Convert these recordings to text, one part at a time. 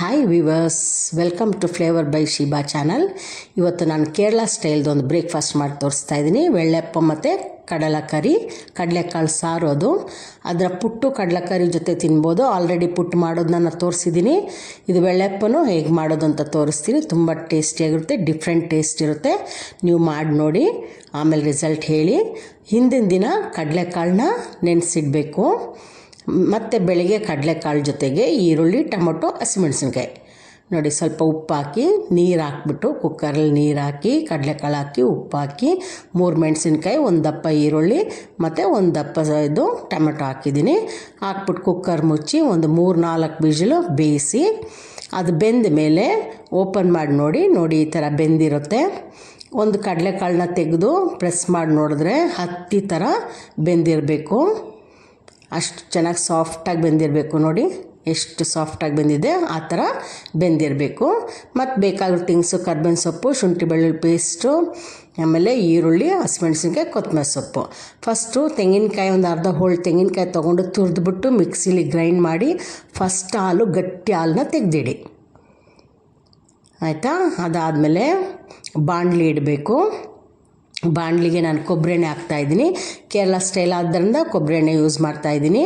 Hi viewers welcome to flavour by Shiba channel ಇವತ್ತು ನಾನು Kerala ಸ್ಟೈಲ್ದೊಂದು breakfast ಮಾಡಿ ತೋರಿಸ್ತಾ ಇದ್ದೀನಿ. ವೆಳ್ಳೆಪ್ಪ ಮತ್ತು ಕಡಲಕರಿ, ಕಡಲೆಕಾಳು ಸಾರು ಅದು. ಅದರ ಪುಟ್ಟು ಕಡಲೆಕರಿ ಜೊತೆ ತಿನ್ಬೋದು. ಆಲ್ರೆಡಿ ಪುಟ್ಟು ಮಾಡೋದನ್ನ ತೋರಿಸಿದ್ದೀನಿ. ಇದು ವೆಳ್ಳೆಪ್ಪನೂ ಹೇಗೆ ಮಾಡೋದು ಅಂತ ತೋರಿಸ್ತೀನಿ. ತುಂಬ ಟೇಸ್ಟಿಯಾಗಿರುತ್ತೆ ಡಿಫ್ರೆಂಟ್ ಟೇಸ್ಟ್ ಇರುತ್ತೆ. ನೀವು ಮಾಡಿ ನೋಡಿ, ಆಮೇಲೆ ರಿಸಲ್ಟ್ ಹೇಳಿ. ಹಿಂದಿನ ದಿನ ಕಡಲೆಕಾಳನ್ನ ನೆನೆಸಿಡಬೇಕು. ಮತ್ತು ಬೆಳಗ್ಗೆ ಕಡಲೆಕಾಳು ಜೊತೆಗೆ ಈರುಳ್ಳಿ, ಟೊಮೊಟೊ, ಹಸಿಮೆಣಸಿನ್ಕಾಯಿ. ನೋಡಿ ಸ್ವಲ್ಪ ಉಪ್ಪು ಹಾಕಿ ನೀರು ಹಾಕ್ಬಿಟ್ಟು ಕುಕ್ಕರಲ್ಲಿ ನೀರು ಹಾಕಿ, ಕಡಲೆಕಾಳು ಹಾಕಿ, ಉಪ್ಪು ಹಾಕಿ, ಮೂರು ಮೆಣಸಿನ್ಕಾಯಿ, ಒಂದು ದಪ್ಪ ಈರುಳ್ಳಿ, ಮತ್ತು ಒಂದು ದಪ್ಪ ಇದು ಟೊಮೆಟೊ ಹಾಕಿದ್ದೀನಿ. ಹಾಕ್ಬಿಟ್ಟು ಕುಕ್ಕರ್ ಮುಚ್ಚಿ ಒಂದು ಮೂರು ನಾಲ್ಕು ಬೀಜಲು ಬೇಯಿಸಿ, ಅದು ಬೆಂದ ಮೇಲೆ ಓಪನ್ ಮಾಡಿ ನೋಡಿ ನೋಡಿ ಈ ಥರ ಬೆಂದಿರುತ್ತೆ. ಒಂದು ಕಡಲೆಕಾಳನ್ನ ತೆಗೆದು ಪ್ರೆಸ್ ಮಾಡಿ ನೋಡಿದ್ರೆ ಹತ್ತಿ ಥರ ಬೆಂದಿರಬೇಕು. ಅಷ್ಟು ಚೆನ್ನಾಗಿ ಸಾಫ್ಟಾಗಿ ಬೆಂದಿರಬೇಕು ನೋಡಿ. ಎಷ್ಟು ಸಾಫ್ಟಾಗಿ ಬೆಂದಿದೆ ಆ ಥರ ಬೆಂದಿರಬೇಕು. ಮತ್ತು ಬೇಕಾಗಿರೋ ತಿಂಗ್ಸು ಕರ್ಬೇವಿನ ಸೊಪ್ಪು, ಶುಂಠಿ ಬೆಳ್ಳುಳ್ಳಿ ಪೇಸ್ಟು ಆಮೇಲೆ ಈರುಳ್ಳಿ, ಹಸಿಮೆಣ್ಸಿನ್ಕಾಯಿ, ಕೊತ್ತಂಬರಿ ಸೊಪ್ಪು. ಫಸ್ಟು ತೆಂಗಿನಕಾಯಿ ಒಂದು ಅರ್ಧ ಹೋಳು ತೆಂಗಿನಕಾಯಿ ತೊಗೊಂಡು ತುರಿದ್ಬಿಟ್ಟು ಮಿಕ್ಸಿಲಿ ಗ್ರೈಂಡ್ ಮಾಡಿ ಫಸ್ಟ್ ಹಾಲು ಗಟ್ಟಿ ಹಾಲನ್ನ ತೆಗೆದಿಡಿ. ಆಯಿತಾ? ಅದಾದಮೇಲೆ ಬಾಣಲಿ ಇಡಬೇಕು. ಬಾಣಲಿಗೆ ನಾನು ಕೊಬ್ಬರಿ ಎಣ್ಣೆ ಹಾಕ್ತಾಯಿದ್ದೀನಿ ಕೇರಳ ಸ್ಟೈಲ್ ಆದ್ದರಿಂದ ಕೊಬ್ಬರಿ ಎಣ್ಣೆ ಯೂಸ್ ಮಾಡ್ತಾಯಿದ್ದೀನಿ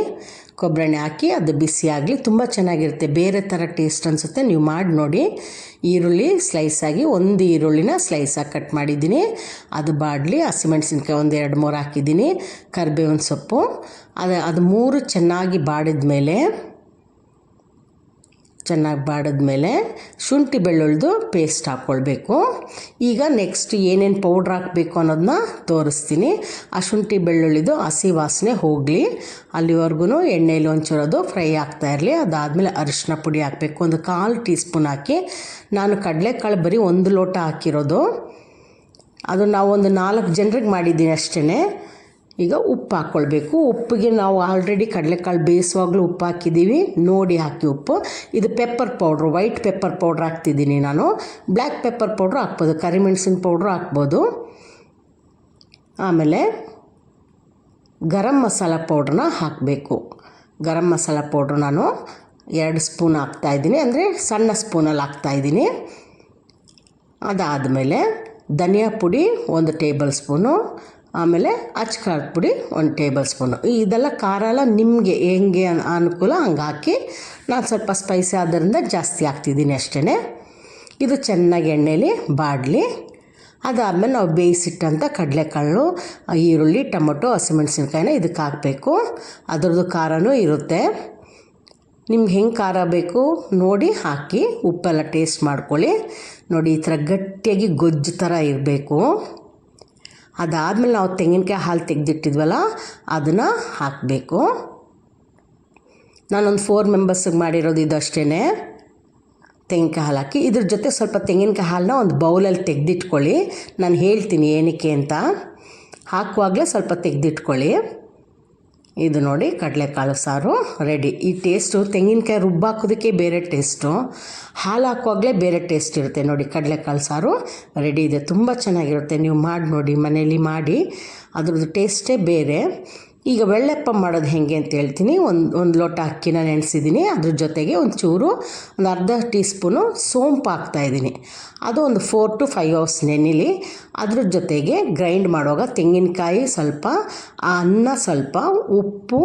ಕೊಬ್ಬರಿ ಎಣ್ಣೆ ಹಾಕಿ ಅದು ಬಿಸಿ ಆಗಲಿ ತುಂಬ ಚೆನ್ನಾಗಿರುತ್ತೆ. ಬೇರೆ ಥರ ಟೇಸ್ಟ್ ಅನಿಸುತ್ತೆ. ನೀವು ಮಾಡಿ ನೋಡಿ. ಈರುಳ್ಳಿ ಸ್ಲೈಸ್ ಆಗಿ ಒಂದು ಈರುಳ್ಳಿನ ಸ್ಲೈಸಾಗಿ ಕಟ್ ಮಾಡಿದ್ದೀನಿ. ಅದು ಬಾಡಲಿ ಹಸಿಮೆಣ್ಸಿನ್ಕಾಯಿ ಒಂದು ಎರಡು ಮೂರು ಹಾಕಿದ್ದೀನಿ. ಕರಿಬೇವಿನ ಸೊಪ್ಪು. ಅದು ಅದು ಮೂರು ಚೆನ್ನಾಗಿ ಬಾಡಿದ ಮೇಲೆ ಚೆನ್ನಾಗಿ ಬಾಡಿದ್ಮೇಲೆ ಶುಂಠಿ ಬೆಳ್ಳುಳ್ಳಿದು ಪೇಸ್ಟ್ ಹಾಕ್ಕೊಳ್ಬೇಕು ಈಗ ನೆಕ್ಸ್ಟ್ ಏನೇನು ಪೌಡ್ರ್ ಹಾಕಬೇಕು ಅನ್ನೋದನ್ನ ತೋರಿಸ್ತೀನಿ. ಆ ಶುಂಠಿ ಬೆಳ್ಳುಳ್ಳಿದು ಹಸಿ ವಾಸನೆ ಹೋಗಲಿ. ಅಲ್ಲಿವರೆಗೂ ಎಣ್ಣೆಯಲ್ಲಿ ಅದು ಫ್ರೈ ಆಗ್ತಾ ಇರಲಿ. ಅದಾದಮೇಲೆ ಅರಿಶಿನ ಪುಡಿ ಹಾಕಬೇಕು. ಒಂದು ಕಾಲು ಟೀ ಸ್ಪೂನ್ ಹಾಕಿ. ನಾನು ಕಡಲೆಕಾಳು ಬರೀ ಒಂದು ಲೋಟ ಹಾಕಿರೋದು. ಅದು ನಾವು ಒಂದು ನಾಲ್ಕು ಜನರಿಗೆ ಮಾಡಿದ್ದೀನಿ ಅಷ್ಟೇ ಈಗ ಉಪ್ಪು ಹಾಕ್ಕೊಳ್ಬೇಕು ಉಪ್ಪಿಗೆ ನಾವು ಆಲ್ರೆಡಿ ಕಡಲೆಕಾಳು ಬೇಯಿಸುವಾಗಲೂ ಉಪ್ಪು ಹಾಕಿದ್ದೀವಿ. ನೋಡಿ ಹಾಕಿ ಉಪ್ಪು. ಇದು pepper powder white pepper powder ಹಾಕ್ತಿದ್ದೀನಿ ನಾನು. ಬ್ಲ್ಯಾಕ್ ಪೆಪ್ಪರ್ ಪೌಡ್ರು ಹಾಕ್ಬೋದು. ಕರಿಮೆಣಸಿನ ಪೌಡ್ರು ಹಾಕ್ಬೋದು. ಆಮೇಲೆ ಗರಂ ಮಸಾಲ ಪೌಡ್ರನ್ನ ಹಾಕಬೇಕು. ಗರಂ ಮಸಾಲ ಪೌಡ್ರು ನಾನು ಎರಡು ಸ್ಪೂನ್ ಹಾಕ್ತಾಯಿದ್ದೀನಿ ಅಂದರೆ ಸಣ್ಣ ಸ್ಪೂನಲ್ಲಿ ಹಾಕ್ತಾಯಿದ್ದೀನಿ ಅದಾದಮೇಲೆ ಧನಿಯಾ ಪುಡಿ ಒಂದು ಟೇಬಲ್ ಸ್ಪೂನು. ಆಮೇಲೆ ಖಾರದ ಪುಡಿ ಒಂದು ಟೇಬಲ್ ಸ್ಪೂನು. ಇದೆಲ್ಲ ಖಾರ ಎಲ್ಲ ನಿಮಗೆ ಹೆಂಗೆ ಅನುಕೂಲ ಹಂಗೆ ಹಾಕಿ ನಾನು ಸ್ವಲ್ಪ ಸ್ಪೈಸಿ ಆದ್ದರಿಂದ ಜಾಸ್ತಿ ಹಾಕ್ತಿದ್ದೀನಿ ಅಷ್ಟೇ ಇದು ಚೆನ್ನಾಗಿ ಎಣ್ಣೆಲಿ, ಬಾಡಲಿ, ಅದಾದಮೇಲೆ ನಾವು ಬೇಯಿಸಿಟ್ಟಂಥ ಕಡಲೆಕಾಳು, ಈರುಳ್ಳಿ, ಟೊಮೊಟೊ, ಹಸಿಮೆಣಸಿನ್ಕಾಯಿನ ಇದಕ್ಕೆ ಹಾಕಬೇಕು. ಅದರದ್ದು ಖಾರನೂ ಇರುತ್ತೆ. ನಿಮ್ಗೆ ಹೆಂಗೆ ಖಾರ ಬೇಕು ನೋಡಿ ಹಾಕಿ, ಉಪ್ಪೆಲ್ಲ ಟೇಸ್ಟ್ ಮಾಡ್ಕೊಳ್ಳಿ. ನೋಡಿ ಈ ಥರ ಗಟ್ಟಿಯಾಗಿ ಗೊಜ್ಜು ಥರ ಇರಬೇಕು. ಅದಾದಮೇಲೆ ನಾವು ತೆಂಗಿನಕಾಯಿ ಹಾಲು ತೆಗೆದಿಟ್ಟಿದ್ವಲ್ಲ, ಅದನ್ನು ಹಾಕಬೇಕು. ನಾನೊಂದು ಫೋರ್ ಮೆಂಬರ್ಸಿಗೆ ಮಾಡಿರೋದು ಇದು ಅಷ್ಟೇ ತೆಂಗಿನಕಾಯಿ ಹಾಲು ಹಾಕಿ, ಇದ್ರ ಜೊತೆ ಸ್ವಲ್ಪ ತೆಂಗಿನಕಾಯಿ ಹಾಲನ್ನ ಒಂದು ಬೌಲಲ್ಲಿ ತೆಗೆದಿಟ್ಕೊಳ್ಳಿ. ನಾನು ಹೇಳ್ತೀನಿ ಏನಕ್ಕೆ ಅಂತ. ಹಾಕುವಾಗಲೇ ಸ್ವಲ್ಪ ತೆಗೆದಿಟ್ಕೊಳ್ಳಿ. ಇದು ನೋಡಿ ಕಡಲೆಕಾಳು ಸಾರು ರೆಡಿ ಈ ಟೇಸ್ಟು ತೆಂಗಿನಕಾಯಿ ರುಬ್ಬಾಕೋದಕ್ಕೆ ಬೇರೆ ಟೇಸ್ಟು ಹಾಲು ಹಾಕುವಾಗಲೇ ಬೇರೆ ಟೇಸ್ಟ್ ಇರುತ್ತೆ. ನೋಡಿ ಕಡಲೆಕಾಳು ಸಾರು ರೆಡಿ ಇದೆ. ತುಂಬ ಚೆನ್ನಾಗಿರುತ್ತೆ. ನೀವು ಮಾಡಿ ನೋಡಿ ಮನೇಲಿ ಮಾಡಿ. ಅದ್ರದ್ದು ಟೇಸ್ಟೇ ಬೇರೆ. ಈಗ ಬೆಳ್ಳಪ್ಪ ಮಾಡೋದು ಹೇಗೆ ಅಂತ ಹೇಳ್ತೀನಿ. ಒಂದು ಒಂದು ಲೋಟ ಅಕ್ಕಿನ ನೆನೆಸಿದ್ದೀನಿ. ಅದ್ರ ಜೊತೆಗೆ ಒಂದು ಚೂರು ಒಂದು ಅರ್ಧ ಟೀ ಸ್ಪೂನು ಸೋಂಪು ಹಾಕ್ತಾಯಿದ್ದೀನಿ ಅದು ಒಂದು ಫೋರ್ ಟು ಫೈವ್ ಅವರ್ಸ್ ನೆನೆಲಿ. ಅದ್ರ ಜೊತೆಗೆ ಗ್ರೈಂಡ್ ಮಾಡುವಾಗ ತೆಂಗಿನಕಾಯಿ ಸ್ವಲ್ಪ, ಆ ಅನ್ನ ಸ್ವಲ್ಪ, ಉಪ್ಪು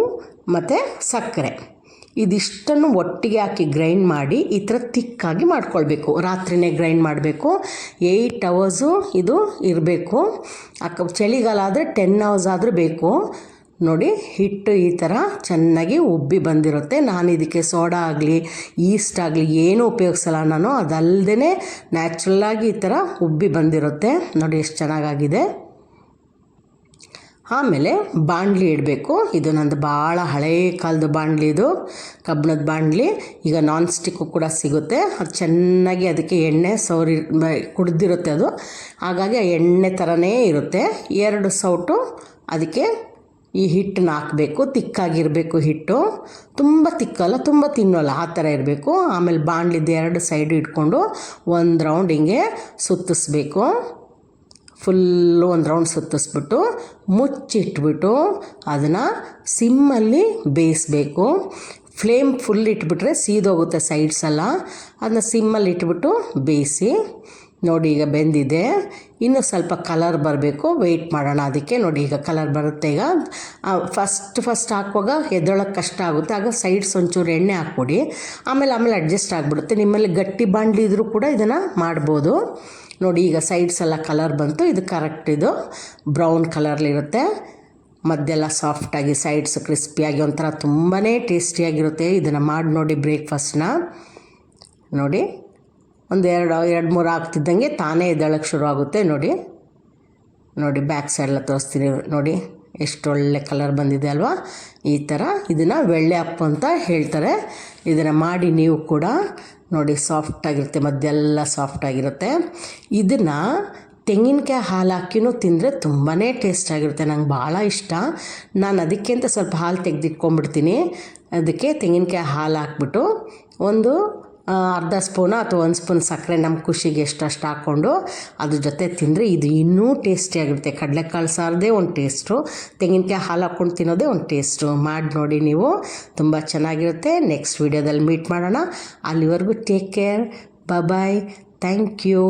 ಮತ್ತು ಸಕ್ಕರೆ. ಇದಿಷ್ಟನ್ನು ಒಟ್ಟಿಗೆ ಹಾಕಿ ಗ್ರೈಂಡ್ ಮಾಡಿ ಈ ಥರ ತಿಕ್ಕಾಗಿ ಮಾಡ್ಕೊಳ್ಬೇಕು. ರಾತ್ರಿನೇ ಗ್ರೈಂಡ್ ಮಾಡಬೇಕು. ಏಯ್ಟ್ ಅವರ್ಸು ಇದು ಇರಬೇಕು. ಅಕ್ಕ, ಚಳಿಗಾಲ ಆದರೆ ಟೆನ್ ಅವರ್ಸ್ ಆದರೂ ಬೇಕು. ನೋಡಿ, ಹಿಟ್ಟು ಈ ಥರ ಚೆನ್ನಾಗಿ ಉಬ್ಬಿ ಬಂದಿರುತ್ತೆ. ನಾನು ಇದಕ್ಕೆ ಸೋಡಾ ಆಗಲಿ ಈಸ್ಟ್ ಆಗಲಿ ಏನೂ ಉಪಯೋಗಿಸಲ್ಲ ನಾನು. ಅದಲ್ಲದೆ ನ್ಯಾಚುರಲ್ಲಾಗಿ ಈ ಥರ ಉಬ್ಬಿ ಬಂದಿರುತ್ತೆ. ನೋಡಿ, ಎಷ್ಟು ಚೆನ್ನಾಗಾಗಿದೆ. ಆಮೇಲೆ ಬಾಣಲಿ ಇಡಬೇಕು. ಇದು ನಂದು ಭಾಳ ಹಳೇ ಕಾಲದ ಬಾಣಲಿ ಇದು ಕಬ್ಬಿಣದ ಬಾಣಲಿ ಈಗ ನಾನ್ ಸ್ಟಿಕ್ಕು ಕೂಡ ಸಿಗುತ್ತೆ. ಅದು ಚೆನ್ನಾಗಿ ಅದಕ್ಕೆ ಎಣ್ಣೆ ಸೌರಿ ಕುಡ್ದಿರುತ್ತೆ ಅದು. ಹಾಗಾಗಿ ಆ ಎಣ್ಣೆ ಥರನೇ ಇರುತ್ತೆ. ಎರಡು ಸೌಟು ಅದಕ್ಕೆ ಈ ಹಿಟ್ಟನ್ನ ಹಾಕಬೇಕು, ತಿಕ್ಕಾಗಿರಬೇಕು ಹಿಟ್ಟು. ತುಂಬ ತಿಕ್ಕಲ್ಲ, ತುಂಬ ತಿನ್ನೋಲ್ಲ, ಆ ಥರ ಇರಬೇಕು. ಆಮೇಲೆ ಬಾಣಲಿದ್ದು ಎರಡು ಸೈಡ್ ಇಟ್ಕೊಂಡು ಒಂದು ರೌಂಡ್ ಹಿಂಗೆ ಸುತ್ತಿಸ್ಬೇಕು. ಫುಲ್ಲು ಒಂದು ರೌಂಡ್ ಸುತ್ತಿಸ್ಬಿಟ್ಟು ಮುಚ್ಚಿಟ್ಬಿಟ್ಟು ಅದನ್ನು ಸಿಮ್ಮಲ್ಲಿ ಬೇಯಿಸ್ಬೇಕು. ಫ್ಲೇಮ್ ಫುಲ್ ಇಟ್ಬಿಟ್ರೆ ಸೀದೋಗುತ್ತೆ ಸೈಡ್ಸೆಲ್ಲ ಅದನ್ನ ಸಿಮ್ಮಲ್ಲಿ ಇಟ್ಬಿಟ್ಟು ಬೇಯಿಸಿ ನೋಡಿ ಈಗ ಬೆಂದಿದೆ. ಇನ್ನೂ ಸ್ವಲ್ಪ ಕಲರ್ ಬರಬೇಕು. ವೆಯ್ಟ್ ಮಾಡೋಣ ಅದಕ್ಕೆ. ನೋಡಿ ಈಗ ಕಲರ್ ಬರುತ್ತೆ ಈಗ. ಫಸ್ಟ್ ಫಸ್ಟ್ ಹಾಕುವಾಗ ಎದ್ದೊಳಕ್ಕೆ ಕಷ್ಟ ಆಗುತ್ತೆ. ಆಗ ಸೈಡ್ಸ್ ಒಂಚೂರು ಎಣ್ಣೆ ಹಾಕ್ಬಿಡಿ ಆಮೇಲೆ ಆಮೇಲೆ ಅಡ್ಜಸ್ಟ್ ಆಗಿಬಿಡುತ್ತೆ. ನಿಮ್ಮಲ್ಲಿ ಗಟ್ಟಿ ಬಾಂಡ್ಲಿ ಇದ್ದರೂ ಕೂಡ ಇದನ್ನು ಮಾಡ್ಬೋದು. ನೋಡಿ ಈಗ ಸೈಡ್ಸ್ ಎಲ್ಲ ಕಲರ್ ಬಂತು. ಇದು ಕರೆಕ್ಟ್ ಇದು. ಬ್ರೌನ್ ಕಲರ್ಲಿರುತ್ತೆ ಮದ್ದೆಲ್ಲ ಸಾಫ್ಟಾಗಿ ಸೈಡ್ಸ್ ಕ್ರಿಸ್ಪಿಯಾಗಿ ಒಂಥರ ತುಂಬಾ ಟೇಸ್ಟಿಯಾಗಿರುತ್ತೆ ಇದನ್ನು ಮಾಡಿ ನೋಡಿ ಬ್ರೇಕ್ಫಾಸ್ಟ್ನ ನೋಡಿ. ಒಂದು ಎರಡು ಎರಡು, ಮೂರು ಆಗ್ತಿದ್ದಂಗೆ ತಾನೇ ಎದ್ದೇಳಕ್ಕೆ ಶುರು ಆಗುತ್ತೆ. ನೋಡಿ ನೋಡಿ ಬ್ಯಾಕ್ ಸೈಡೆಲ್ಲ ತೋರಿಸ್ತೀನಿ. ನೋಡಿ ಎಷ್ಟೊಳ್ಳೆ ಕಲರ್ ಬಂದಿದೆ ಅಲ್ವಾ? ಈ ಥರ ಇದನ್ನು ಬೆಳ್ಳೆ ಅಪ್ಪು ಅಂತ ಹೇಳ್ತಾರೆ. ಇದನ್ನು ಮಾಡಿ ನೀವು ಕೂಡ, ನೋಡಿ ಸಾಫ್ಟಾಗಿರುತ್ತೆ ಮದ್ದೆಲ್ಲ ಸಾಫ್ಟಾಗಿರುತ್ತೆ ಇದನ್ನು ತೆಂಗಿನಕಾಯಿ ಹಾಲು ಹಾಕಿನೂ ತಿಂದರೆ ತುಂಬಾ ಟೇಸ್ಟ್ ಆಗಿರುತ್ತೆ. ನಂಗೆ ಭಾಳ ಇಷ್ಟ. ನಾನು ಅದಕ್ಕೆ ಅಂತ ಸ್ವಲ್ಪ ಹಾಲು ತೆಗೆದಿಟ್ಕೊಂಡ್ಬಿಡ್ತೀನಿ. ಅದಕ್ಕೆ ತೆಂಗಿನಕಾಯಿ ಹಾಲು ಹಾಕ್ಬಿಟ್ಟು ಒಂದು ಅರ್ಧ ಸ್ಪೂನು ಅಥವಾ ಒಂದು ಸ್ಪೂನ್ ಸಕ್ಕರೆ ನಮ್ಮ ಖುಷಿಗೆ ಎಷ್ಟಷ್ಟು ಹಾಕ್ಕೊಂಡು ಅದ್ರ ಜೊತೆ ತಿಂದರೆ ಇದು ಇನ್ನೂ ಟೇಸ್ಟಿಯಾಗಿರುತ್ತೆ ಕಡಲೆಕಾಳು ಸಾರದೇ ಒಂದು ಟೇಸ್ಟು, ತೆಂಗಿನಕಾಯಿ ಹಾಲು ಹಾಕ್ಕೊಂಡು ತಿನ್ನೋದೇ ಒಂದು ಟೇಸ್ಟು. ಮಾಡಿ ನೋಡಿ ನೀವು, ತುಂಬ ಚೆನ್ನಾಗಿರುತ್ತೆ. ನೆಕ್ಸ್ಟ್ ವೀಡಿಯೋದಲ್ಲಿ ಮೀಟ್ ಮಾಡೋಣ. ಅಲ್ಲಿವರೆಗೂ take care bye thank you